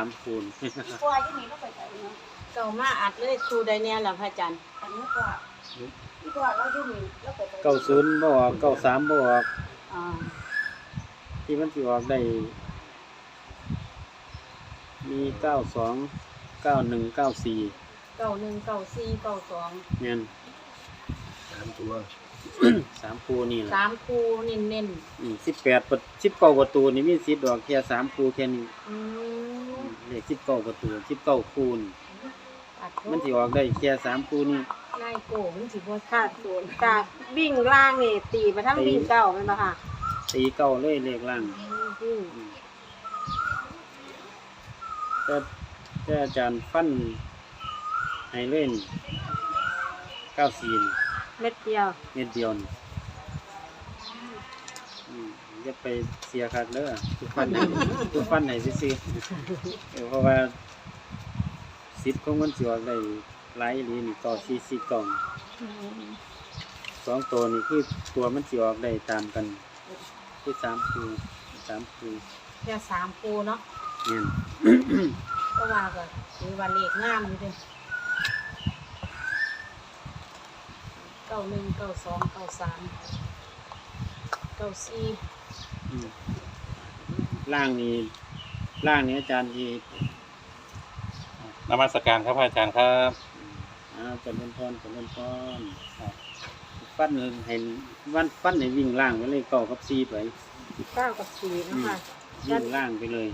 ามคูณอีกว่าที่นี่เราไปใส่เนาะเก่ามาอัดเลยครูใดแน่ล่ะพระอาจารย์อันนี้กว่าอีกว่าเราที่นี่เราไปใส่เก้าศูนย์บ่ออกเก้าสามบ่ออกอ่าที่มันสิออกได้มีเก้าสองเก้าหนึ่งเก้าสี่เก่าหนึ่งเก่าสี่เก่าสองเงี้ยสามตัว สามคูนี่แหละสามครูเน้นเน้นสิบแปดสิบเก้าประตูนี่มีสิทธิ์ดอกแค่สามคูแค่นี้ๆอืม เลขสิบเก้าประตูสิบเก้าคูณอัดมันสิออกได้แค่สามคูนี่ไล่โกมันสิบ่ค่ะศูนย์จากวิ่งล่างนี่ตีไปทั้งวิ่งเก้าเป็นปะค่ะตีเก้าเลยเลขล่างวิ่งอืมแต่แต่อาจารย์ฟันให้เล่นเก้าสี่นี่เม็ดเดียว เม็ดเดียวนี่ อืมอย่าไปเสียคักเด้อทุกฟันไหนทุกฟันไหนซื้อๆเออเพราะว่าสิทธิ์ของมันสิออกได้หลายอีหลีนี่ต่อสี่สี่กล่องสองตัวนี่คือตัวมันสิออกได้ตามกัน คือสามคือสามคือแค่สามครูเนาะเนี่ยก็ว่าก็ถือว่าเลขงามอยู่เด้เก้าหนึ่งเก้าสองเก้าสามเก้าสี่อืม ล่างนี้ล่างนี้อาจารย์ที่นมัสการครับพระอาจารย์ครับอ่าเจริญพรเจริญพรครับฟันให้วันฟันให้วิ่งล่างไปเลยเก้ากับซีไปเก้ากับสี่เนาะค่ะวิ่งล่างไปเลย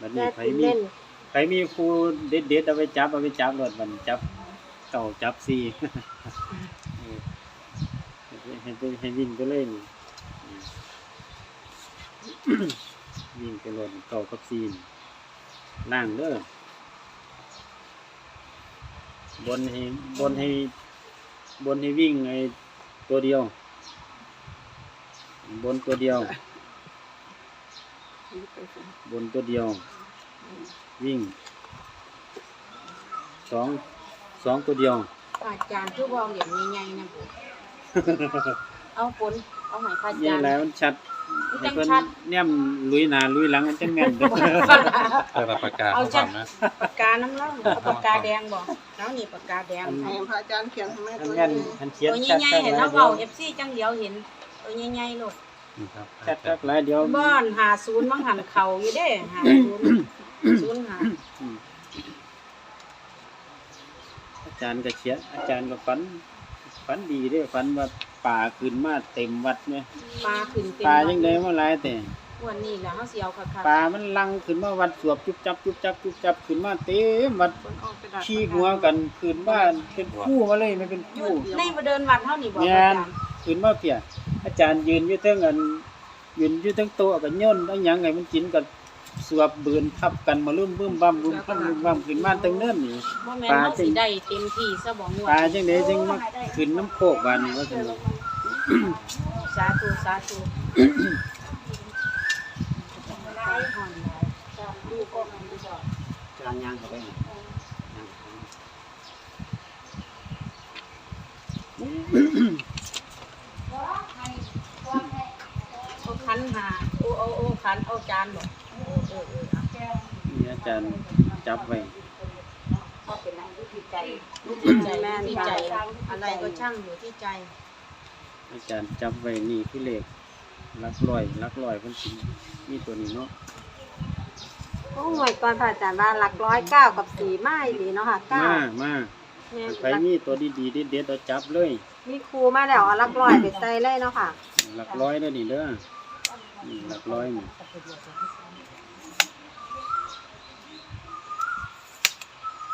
บัดแม่นี้ไผตีมีเล่นไผมีครูเด็ดเด็ดๆเอาไปจับเอาไปจับรถมันจับเก่าจับซีเออให้ไปให้วิ่งไปเลยนี่ อืมวิ่งไปรถเก่ากับซีนี่ล่างเด้อบนให้บนให้บนให้วิ่งไอ้ตัวเดียว บนตัวเดียว บนตัวเดียว วิ่งสองสองตัวเดียวพระอาจารย์คือว่าเหรียญใหญ่ๆนะผมเอาฝนเอาใหายพระอานี่จารย์แหล้วมันชัดมัน ให้จังเพิ่นชัดแนมลุยหนาลุยหลังมันจะแม่นเด้อเปิดประกาศเอาของจัผดมนะปากกาน้ำเล่าเอาปากกาแดงบ่แล้วนี่ปากกาแดงอันให้พระอาจารย์เขียนให้แม่อันตัวแม่นนี้อันเขียนตัวชัดใหญ่ชัดๆเห็นหลาแล้วยเบาเดียวเอฟซีจังเดียวเห็นตัวใหญ่ๆโลดนี่ครับชัดชัดหลายเดียวบ้านหาศูนย์มังหันเข่าอยู่เด้หาศูนย์ศูนย์หาอืมอาจารย์ก็เขียนอาจารย์ก็ฝันฝันดีเด้อฝันว่า ป่าขึ้นมาเต็มวัดเนี่ยปลาขึ้นเต็มปลายังไงมาหลายแต่วันนี้แหละเฮาสิเอาค่ะปลามันลังขึ้นมาวัดสวบจุบจับจุบจับจุบจับขึ้นมาเต็มวัดคนออกไปดัดขี้หัวกันขึ้นมาเป็นคู่มาเลยมันเป็นๆอยู่คู่ในบ่เดินวัดเฮานี่บ่แม่อานจารย์ขึ้นมาเปียอาจารย์ยืนอยู่เทั้งอันยืนอยู่เทั้งโต๊ะกับย่นแล้วหยังไงมันกินกับ สวบเบือนทับกันมาลุ่มบึ้มบั่มบึ้มบั่มบึ้มบั่มขึ้นมาตั้งเนิ่นนี่ บ่แม่นเฮาสิได้เต็มที่ซะบ่งวปลาดจังไดจังมาขึ้นน้ำโคกบานนี่ว่าจังไดสาธุสาธุจานยางเข้าไปนี่ย่างเข้าไปเอาขันหาโอ้โอ้โอ้ขันเอาจานบ่เออเออเออเอา นี่อา จารย์จับไว้เอาเป็นอะไรที่ใจอยู่ที่ใจอยู่ที่ใจ อะไรก็ช่างอยู่ที่ใจ อาจารย์จับไว้นี่คือเลขหลักร้อยหลักร้อยเพิ่นสิมีตัวนี้เนาะโอ้หน่วยก่อนพระอาจารย์ว่าหลักร้อยเก้ากับสี่ไม้ดีเนาะค่ะเก้ามามาแม่นใครมีตัวดีๆเด็ดๆเอาจับเลย มีครูมาแล้วเอาหลักร้อยไปใส่เลยเนาะค่ะ หลักร้อยเด้อนี่เด้อนี่หลักร้อยนี่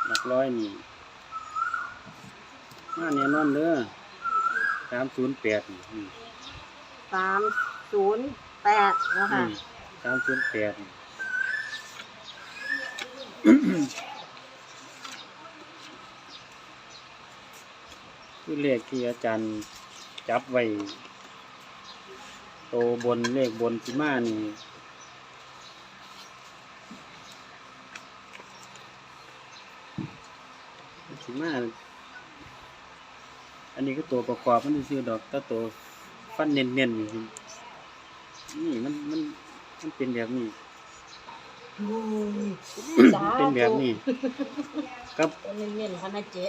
หลักร้อยนี่มาแน่นอนเด้อสามศูนย์แปดนี่อืมสามศูนย์แปดเนาะค่ะสามศูนย์แปดคือเลขที่อาจารย์จับไว้โตบนเลขบนสิมานี่ สิมาอันนี้ก็ตัวประกอบมันซื้อๆดอกถ้าตัวฟันเน้นๆนี่สินี่มันมันมันเป็นแบบนี้สาธุเป็นแบบนี้กับเน้นๆค่ะนะเจ๊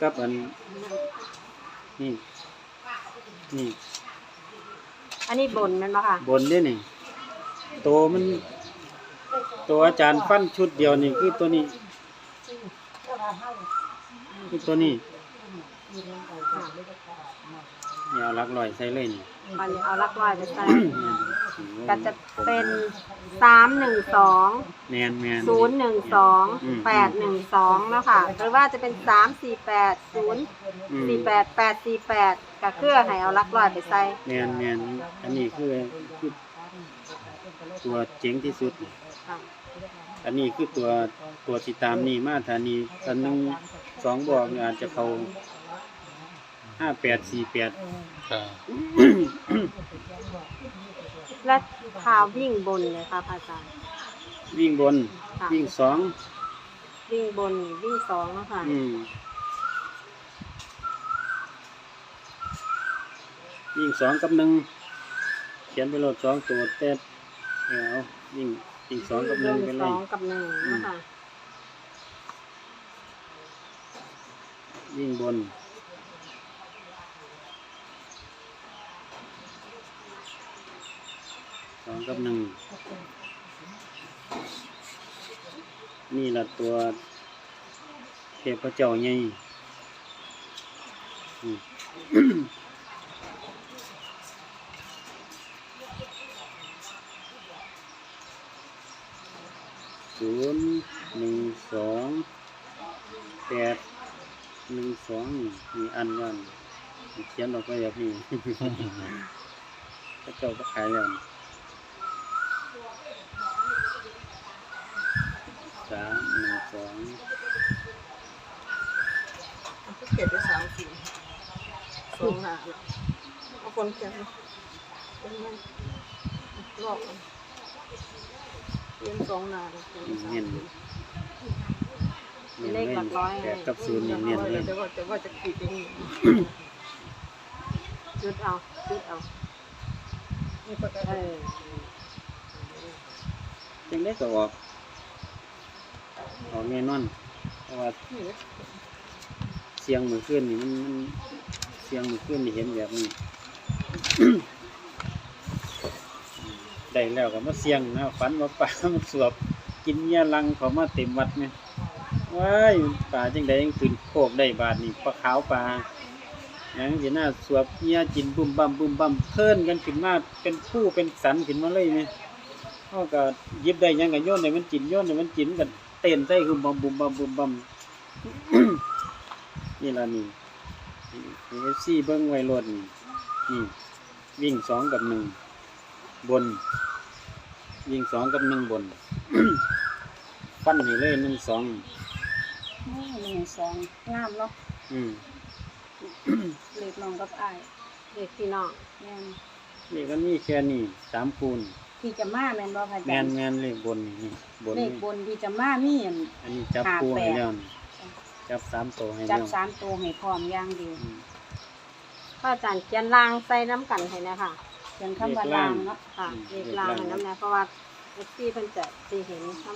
กับอันนี่นี่ อันนี้บนแมันบ่ค่ะ บนนี่นี่ตัวมัน ตัวอาจารย์ฟันชุดเดียวนี่คือตัวนี้คือ ตัวนี้เนี่ยเอาหลักลอยใส่เลยนี่อันนี้เอาลักลอยไปใส่อืมก็จะเป็นสามหนึ่งสองแมนแมนศูนย์หนึ่งสองอืมแปดหนึ่งสองแล้วค่ะหรือว่าจะเป็นสามสี่แปดศูนย์อืมสี่แปดแปดสี่แปดกับเครือให้เอาลักลอยไปใส่แมนแมนอันนี้คือคือตัวเจ๋งที่สุดค่ะอันนี้คือตัวตัวติดตามนี่มาฐานีอันหนึ่ง สองบอกนี่อาจจะเข้าห้าแปดสี่แปดครับและพาวิ่งบนเลยค่ะพระอาจารย์วิ่งบน ค่ะวิ่งสองวิ่งบนนี่วิ่งสองแล้วค่ะอืมวิ่งสองกับหนึ่งเขียนไปโหลดสองตัวแต่เอาวิ่งวิ่งสองกับหนึ่งไปวิ่งเลสยองกับหนึ่งนะคะ วิ่งบน สองกับหนึ่ง นี่แหละตัวเทพเจ้าใหญ่อืม ศูนย์หนึ่งสองแปดหนึ่งสองมี อันยันเขียนออกไปแบบนี้พระเจ้าก็ขายแล้วนี่สามหนึ่งสองเก็บไปสามสี่สองหาเอาคนเก็บเป็นไงลอกเรียงสองหนาเลยเลี้ยงสามสี่ เน้นเลขหลักร้อยแปดกับศูนย์นี่เน้นเลยแต่ว่าแต่ว่าจะขีดเองจุดเอาจุดเอานี่ก็จะเออยังได้ก็ออกออกแน่นอนเพราะว่านี่เลยเสียงมือขึ้นนี่มันมันเสียงมือขึ้นนี่เห็นแบบนี้ ได้แล้วก็มาเสียงนะฝันว่าป่ามันสวบกินเมียลังเขามาเต็มวัดเนี่ย ว้ายป่าจังใดยังขึ้นโคกได้บาทนี่ปลาขาวปลาอย่างสิหน้าสวบเมียกินบุ้มบั่มบุ้มบั่มเพิ่นกันขึ้นมาเป็นผู้เป็นสันขึ้นมาเลยไหมเขาก็ยิบได้ยังก็โยนให้มันกินโยนให้มันกินกันเต้นใส่คือบัมบุ้มบัมบุ้มบัมนี่ละนี่เอฟซีเบิ้งไวรถนี่นี่วิ่งสองกับหนึ่งบน วิ่งสองกับหนึ่งบน ปั้นให้เลยหนึ่งสอง หนึ่งสองงามเนาะอืมเล็กน้องกับอายเด็กพี่น้องแม่นนี่ก็นี่แค่นี้สามคูณที่จะมาแม่นบ่พระอาแมจารนย์แมนเลขบนนี่นี่บนเลนี่ขบนที่จะมามีอัน อันนี้จับห้าปูแปให้ดแล้วนี่จับสามตัวให้จัแล้บวสามตัวให้พร้อมอย่างดีอืม พระอาจารย์เขียนลางใส่น้ำกันให้นะคะเป็นคำว่าลางเนาะค่ะอืม เลขลางให้น้ำนะเพราะว่าเอฟซีเพิ่นจะสีเห็นครั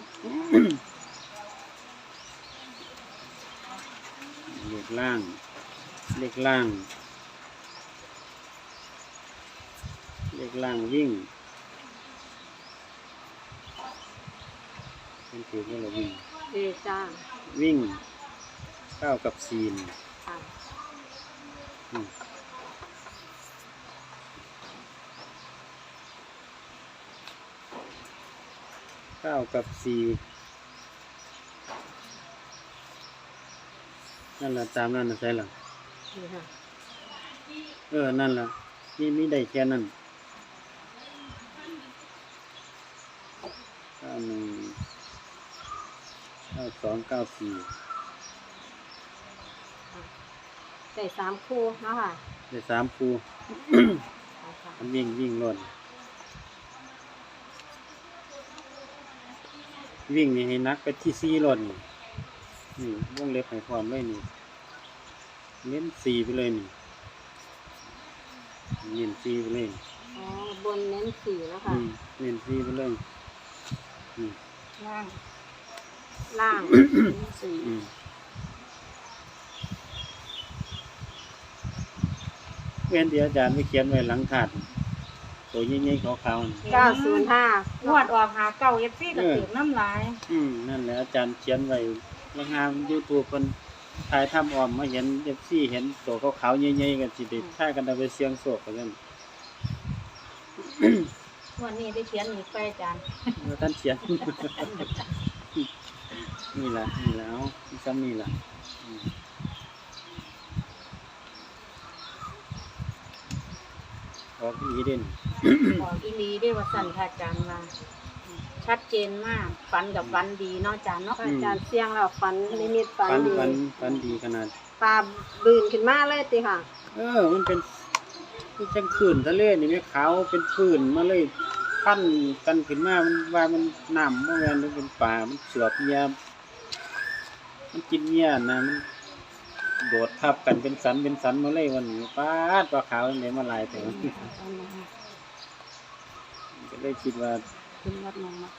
เลขล่าง เลขล่าง เลขล่างวิ่งเป็นถือว่าเราวิ่งดีจ้าวิ่งเก้ากับสี่นี่ค่ะอืมเก้ากับสี่ นั่นแหละตามนั่นนะใช่หรอนี่ค่ะเออ นั่นแหละนี่ไม่ได้แค่นั้นเก้าหนึ่งเก้าสองเก้าสี่ได้สามคู่เนาะค่ะได้สามคูเอาค่ะมันวิ่งวิ่งล่นวิ่งนี่ให้นักไปที่สี่ล่น นี่นี่วงเล็บให้พร้อมเลยนี่ เน้นสี่ไปเลยนี่เน้นสี่ไปเลยอ๋อบนเน้นสี่แล้วอืค่ะมเน้นสี่ไปเลยอืมล่าง ล่างสี่อืมเว้นที่อาจารย์ไม่เขียนไว้หลังถาดตัวยิ่งๆขาวๆน่ะเก้าศูนย์ห้างวดออกหาเก้าเอฟซีก็ถือน้ำลาย อืมนั่นแหละอาจารย์เขียนไว้ ลงงามยูทูบคนถ่ายทำออมมาเห็นเอฟซีเห็นตัวขาวๆใหญ่ๆกันสิเด็ดท่ากันเอาไปเสียงโศกกันนั่นวันนี้ได้เขียนอีกไปอาจารย์แล้วท่านเขียน นี่แหละนี่แหล้วซ้ำนี่แหละอืมออกอีเด่นบอกอีหลีได้ว่าสั่นค่ะอาจารย์ว่า ชัดเจนมากฝันกับฝันดีเนาะอาจารย์เนาะพระอาจารย์เสียงแล้วฝันนิมิตฝันฟันดีฟันฟันดีขนาดปลาบืนขึ้นมาเลยติค่ะ เออ มันเป็นมันจังขื่นทะเลนี่ไม่ขาวเป็นขื่นมาเลยพันกันขึ้นมามันว่ามันน้ำมันแมนมันเป็นป่ามันเสือบเมียมันกินเมียนะมันโดดทับกันเป็นสันเป็นสันมาเลยวันนี้ป้าดปลาขาวยังไงมาลายแต่มันก็เลยคิดว่า ขึ้นวัดมองมา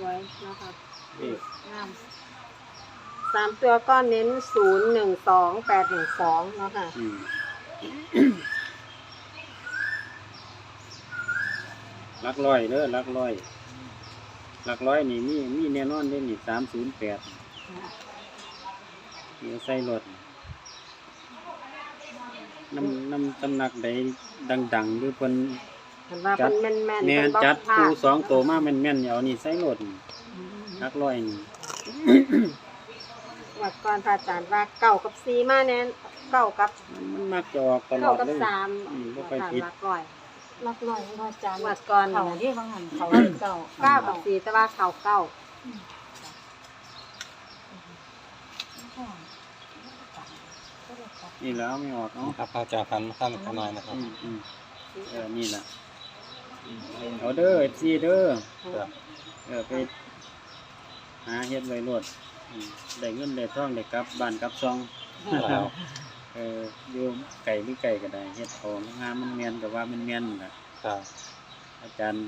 ไว้นะคะเอ๊ะงามสามตัวก็เน้นศูนย์หนึ่งสองแปดหนึ่งสองเนาะค่ะ อืมลักร้อยเด้อลักร้อยลักร้อยนี่มีมีแน่นอนเด้นี่สามศูนย์แปดเดี๋ยวใส่รถน้ำน้ำตำหนักใดดังๆหรือเพิ่นเห็นว่าเป็นแม่นแม่นแม่นเป็นจัดผ้าคู่สองตัวมาแม่นๆเอานี่ใส่รถนักร้อยนี่วัดก่อนพระอาจารย์ว่าเก้ากับสี่มาแน่นเก้ากับมันมักจะออกตลเก้าอดกับเลย สามอืมบ่พค่อยระอาจารผิดย์รักร้อยลักลอยเนาะอาจารย์วัดก่อนเขาที่บางหันเขาเก่าเก้ากับสี่แต่ว่าเขาเก้า นี่แล้วไม่ออกเนาะครับพระอาจารย์ทันท่านขน้อยนะครับอืมอืมเออนี่ล่ะเอาเด้อซีเด้อครับเออไปหาเฮ็ดไว้รถอืมได้เงินได้ทองได้กลับบ้านกลับซองครับเอออยู่ไก่หรือไก่ก็ได้เฮ็ดเอางามมันแม่นก็ว่ามันแม่นน่ะ ครับอาจารย์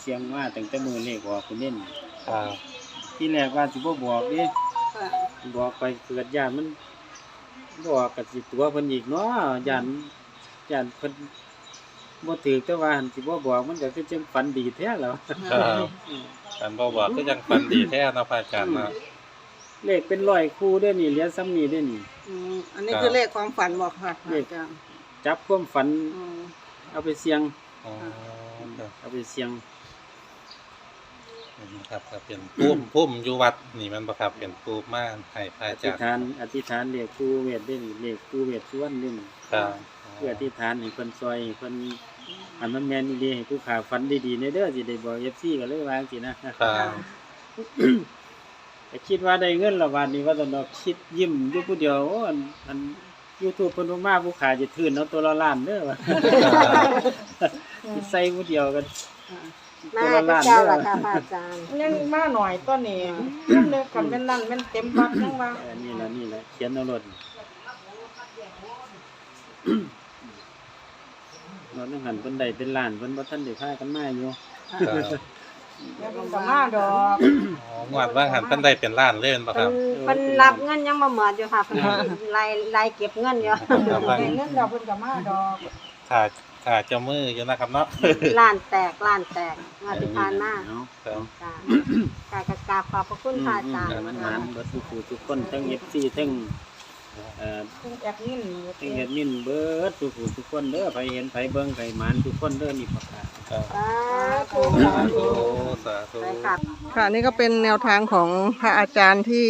เสียงว่าตั้งแต่มือเลขออกคุณเล่นครับที่แรกว่าสิบ่บอกเด้ค่ะบอกไปเกิดญาติมัน บอกกับสิตัวเพิ่นอีกเนาะญาติญาติเพิ่นบ่ถือแต่ว่าหันสิบ่บอกมันก็คือจังฝันดีแท้แล้ว ครับการบอกว่าก็ยังฝันดีแท้นะพระอาจารย์นะเลขเป็นร้อยคู่เด้อนี่เหลือซ้ำนี้เด้อนี่ อืมอันนี้คือเลขความฝันบอกค่ะอาจารย์จับความฝันอืมเอาไปเสี่ยง อ๋อครับเอาไปเสี่ยง ครับครับเป็นพุ่มพุ่มอยู่วัดนี่มันประครับเป็นพุ่มมาให้พระออาธิจารษย์ฐานอธิษฐานเลขคู่เวทเด้อนี่เลขคู่เวทส่วนเด้อนี่ครับเพื่อที่ฐานให้เพิ่นซอยให้เพิ่นอันมันแม่นดีๆให้ผู้ขาฟันดีๆในเด้อสิได้บอก FC ก็เลยวาจังสินะครับแต่คิดว่าได้เงินละบาทนี้ว่าตอนดอกคิดยิ้มอยู่ผู้เดียวโอ้อันอัน YouTube เพิ่นบ่มาผู้ขาจะทื่นเอาตัวละล้านเด้อว่าสิใส่ผู้เดียวก็มา ตัวละก็ล้านเจ้าเด้อละค่ะพระอาจารย์ ยังมาหน่อยต้นนี้ยังเลยกันเป็นนั่นเป็นเต็มบักยังว่าเออนี่ล่ะนี่ล่ะเขียนเอารถรถนึงหันเพิ่นได้เป็นล้านเพิ่นบ่ทันได้พากันมาอยู่ครับยังเป็นกับมาดอกอ๋องวดว่าหันเพิ่นได้เป็นล้านเล่นปะคเพิ่รับ นเพิ่นรับเงินยังบ่หมดอยู่ค่ะเพิ่นไล่ไล่เก็บเงินอยู่ ครับว่าเป็นเงินดอกเป็นกับมาดอกขา ดขาดเจ้ามืออยู่นะครับเนาะ ล้านแตกล้านแตกงานที่ผ่านมาเนาะครับจ้ะกรากราบขอบพระคุณพระอาจารย์อืมมันนะมัคะนเบิดทุกผู้ทุกคนทั้ง FC ทั้งเอ่อเป็นแอบนี่หนีทั้งเฮ็ดมินเบิดทุกผู้ทุกคนเด้อไผเห็นไผเบิ่งไผหมานทุกคนเด้อนี่ประกาศ ครับสาธุสาธุสาธุ ไปค่ะ ค่ะนี่ก็เป็นแนวทางของพระอาจารย์ที่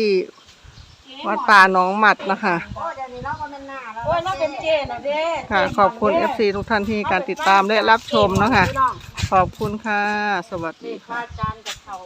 วัดป่าหนองหมัดนะคะโอ้เดี๋ยว นี้เราก็เป็นหน้าแล้วโอ้ยน่าเป็นเจนะเด้ค่ะ ขอบคุณ FC ทุกท่านที่การติดตามและรับชมนะคะขอบคุณค่ะ สวัสนี่ดีพค่ะระอาจารย์กับเขา